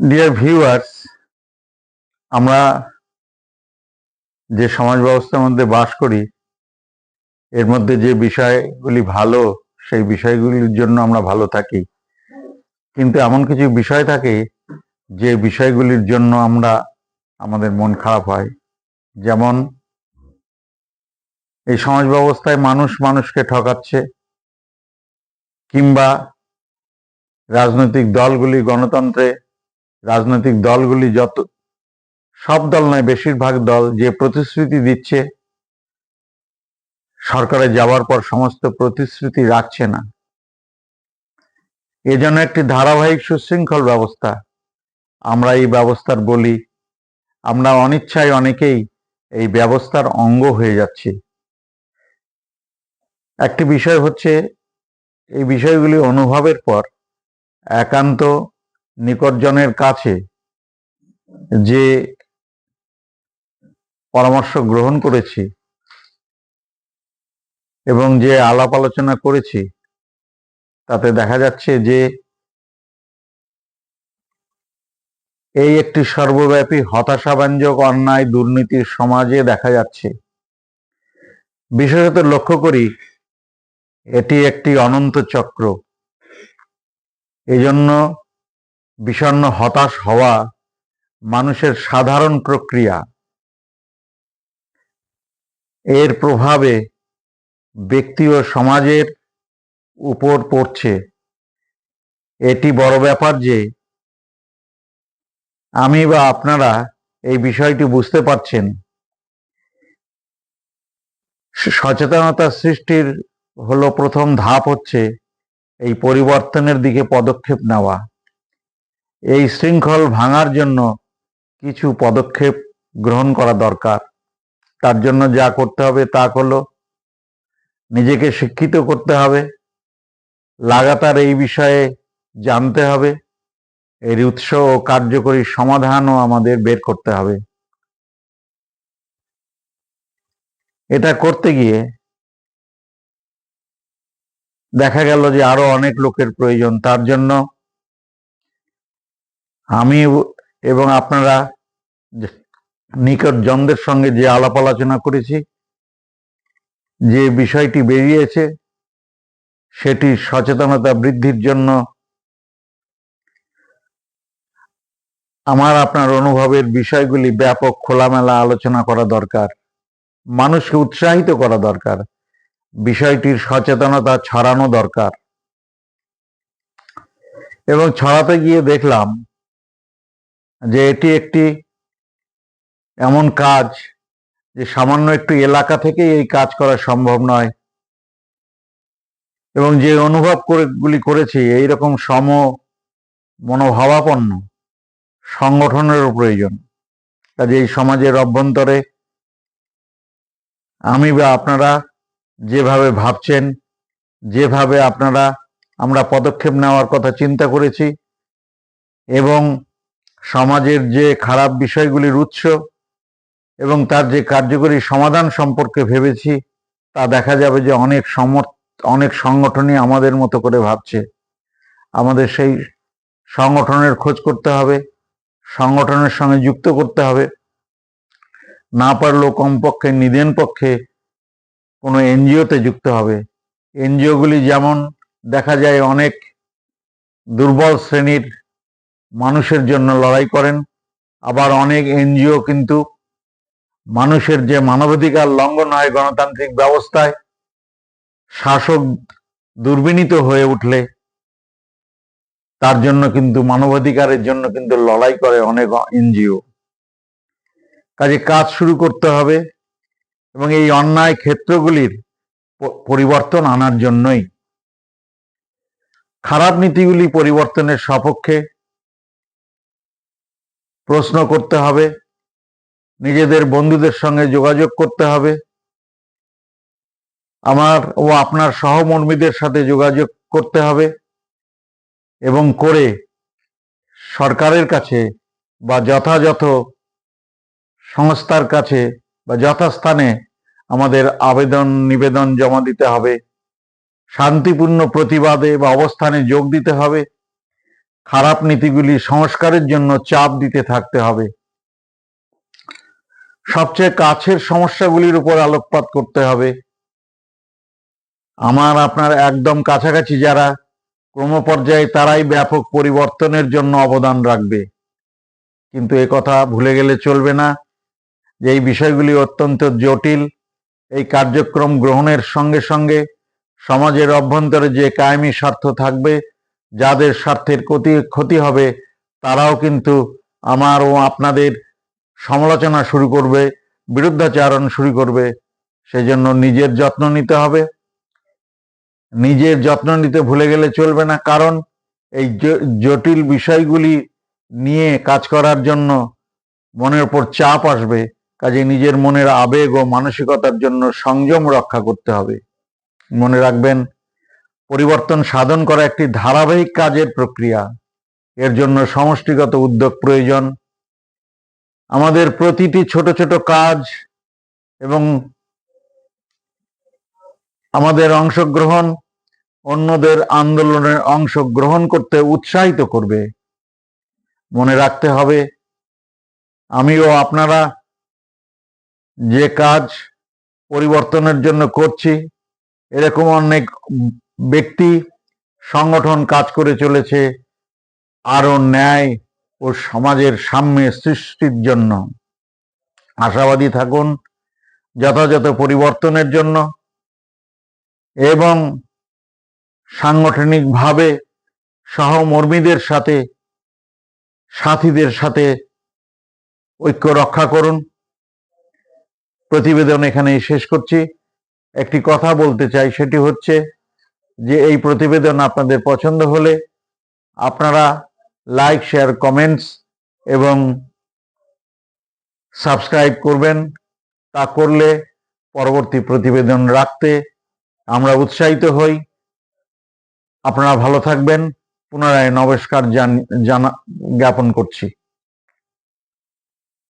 Dear viewers আমরা যে সমাজ ব্যবস্থার মধ্যে বাস করি, এর মধ্যে যে বিষয়গুলি ভালো, সেই বিষয়গুলির জন্য আমরা ভালো থাকি। কিন্তু এমন কিছু বিষয় থাকে, যে বিষয়গুলির জন্য আমরা, আমাদের মন খারাপ হয়। যেমন, এই সমাজ ব্যবস্থায় মানুষ মানুষকে ঠকাচ্ছে, কিংবা রাজনৈতিক দলগুলি গণতন্ত্রে রাজনৈতিক দলগুলি যত, সব দল নয়, বেশিরভাগ দল যে প্রতিশ্রুতি দিচ্ছে, সরকারে যাওয়ার পর সমস্ত প্রতিশ্রুতি রাখছে না। এজন্য একটি ধারাবাহিক সুশৃঙ্খল ব্যবস্থা আমরা এই ব্যবস্থার বলি। আমরা অনিচ্ছায় অনেকেই এই ব্যবস্থার অঙ্গ হয়ে যাচ্ছি। একটি বিষয় হচ্ছে, এই বিষয়গুলি অনুভবের পর একান্ত নিকটজনের কাছে যে পরামর্শ গ্রহণ করেছি এবং যে আলাপ আলোচনা করেছি, তাতে দেখা যাচ্ছে যে এই একটি সর্বব্যাপী হতাশাব্যঞ্জক অন্যায় দুর্নীতির সমাজে দেখা যাচ্ছে। বিশেষত লক্ষ্য করি, এটি একটি অনন্ত চক্র। এজন্য বিষণ্ণ হতাশ হওয়া মানুষের সাধারণ প্রক্রিয়া। এর প্রভাবে ব্যক্তি ও সমাজের উপর পড়ছে। এটি বড় ব্যাপার যে, আমি বা আপনারা এই বিষয়টি বুঝতে পারছেন। সচেতনতা সৃষ্টির হলো প্রথম ধাপ হচ্ছে এই পরিবর্তনের দিকে পদক্ষেপ নেওয়া। এই শৃঙ্খল ভাঙার জন্য কিছু পদক্ষেপ গ্রহণ করা দরকার। তার জন্য যা করতে হবে তা হলো নিজেকে শিক্ষিত করতে হবে। লাগাতার এই বিষয়ে জানতে হবে। এর উৎস ও কার্যকরী সমাধানও আমাদের বের করতে হবে। এটা করতে গিয়ে দেখা গেল যে আরও অনেক লোকের প্রয়োজন। তার জন্য আমি এবং আপনারা নিকট জনদের সঙ্গে যে আলাপ আলোচনা করেছি, যে বিষয়টি বেরিয়েছে, সেটি সচেতনতা বৃদ্ধির জন্য আমার, আপনার অনুভবের বিষয়গুলি ব্যাপক খোলামেলা আলোচনা করা দরকার, মানুষকে উৎসাহিত করা দরকার, বিষয়টির সচেতনতা ছড়ানো দরকার। এবং ছড়াতে গিয়ে দেখলাম যে এটি একটি এমন কাজ যে সামান্য একটু এলাকা থেকেই এই কাজ করা সম্ভব নয়। এবং যে অনুভব গুলি করেছি, এইরকম সম মনোভাবাপন্ন সংগঠনেরও প্রয়োজন। কাজে এই সমাজের অভ্যন্তরে আমি বা আপনারা যেভাবে ভাবছেন, যেভাবে আপনারা আমরা পদক্ষেপ নেওয়ার কথা চিন্তা করেছি, এবং সমাজের যে খারাপ বিষয়গুলির উৎস এবং তার যে কার্যকরী সমাধান সম্পর্কে ভেবেছি, তা দেখা যাবে যে অনেক সমর্থ, অনেক সংগঠনই আমাদের মতো করে ভাবছে। আমাদের সেই সংগঠনের খোঁজ করতে হবে, সংগঠনের সঙ্গে যুক্ত করতে হবে। না পারলেও কমপক্ষে নিদেন পক্ষে কোনো এনজিওতে যুক্ত হবে। এনজিওগুলি যেমন দেখা যায় অনেক দুর্বল শ্রেণির মানুষের জন্য লড়াই করেন। আবার অনেক এনজিও কিন্তু মানুষের যে মানবাধিকার লঙ্ঘন হয় গণতান্ত্রিক ব্যবস্থায়, শাসক দুর্বিনীত হয়ে উঠলে তার জন্য কিন্তু, মানবাধিকারের জন্য কিন্তু লড়াই করে অনেক এনজিও। কাজে কাজ শুরু করতে হবে এবং এই অন্যায় ক্ষেত্রগুলির পরিবর্তন আনার জন্যই খারাপ নীতিগুলি পরিবর্তনের সপক্ষে প্রশ্ন করতে হবে, নিজেদের বন্ধুদের সঙ্গে যোগাযোগ করতে হবে, আমার ও আপনার সহমর্মীদের সাথে যোগাযোগ করতে হবে এবং করে সরকারের কাছে বা যথাযথ সংস্থার কাছে বা যথাস্থানে আমাদের আবেদন, নিবেদন জমা দিতে হবে, শান্তিপূর্ণ প্রতিবাদে বা অবস্থানে যোগ দিতে হবে। খারাপ নীতিগুলি সংস্কারের জন্য চাপ দিতে থাকতে হবে। সবচেয়ে কাছের সমস্যাগুলির উপর আলোকপাত করতে হবে। আমার, আপনার একদম কাছাকাছি যারা, ক্রমপর্যায়ে তারাই ব্যাপক পরিবর্তনের জন্য অবদান রাখবে। কিন্তু এ কথা ভুলে গেলে চলবে না যে এই বিষয়গুলি অত্যন্ত জটিল। এই কার্যক্রম গ্রহণের সঙ্গে সঙ্গে সমাজের অভ্যন্তরে যে কায়েমি স্বার্থ থাকবে যাদের স্বার্থের ক্ষতি ক্ষতি হবে, তারাও কিন্তু আমার ও আপনাদের সমালোচনা শুরু করবে, বিরুদ্ধাচারণ শুরু করবে। সেজন্য নিজের যত্ন নিতে হবে। নিজের যত্ন নিতে ভুলে গেলে চলবে না, কারণ এই জটিল বিষয়গুলি নিয়ে কাজ করার জন্য মনের উপর চাপ আসবে। কাজে নিজের মনের আবেগ ও মানসিকতার জন্য সংযম রক্ষা করতে হবে। মনে রাখবেন পরিবর্তন সাধন করা একটি ধারাবাহিক কাজের প্রক্রিয়া। এর জন্য সমষ্টিগত উদ্যোগ প্রয়োজন। আমাদের প্রতিটি ছোট ছোট কাজ এবং আমাদের অংশগ্রহণ অন্যদের আন্দোলনের অংশগ্রহণ করতে উৎসাহিত করবে। মনে রাখতে হবে আমিও আপনারা যে কাজ পরিবর্তনের জন্য করছি, এরকম অনেক ব্যক্তি, সংগঠন কাজ করে চলেছে আরও ন্যায় ও সমাজের সাম্যে সৃষ্টির জন্য। আশাবাদী থাকুন যথাযথ পরিবর্তনের জন্য এবং সাংগঠনিকভাবে সহমর্মীদের সাথে, সাথীদের সাথে ঐক্য রক্ষা করুন। প্রতিবেদন এখানেই শেষ করছি। একটি কথা বলতে চাই, সেটি হচ্ছে যে এই প্রতিবেদন আপনাদের পছন্দ হলে আপনারা লাইক শেয়ার কমেন্টস এবং সাবস্ক্রাইব করবেন। তা করলে পরবর্তী প্রতিবেদন রাখতে আমরা উৎসাহিত হই। আপনারা ভালো থাকবেন। পুনরায় নমস্কার জান- জ্ঞাপন করছি।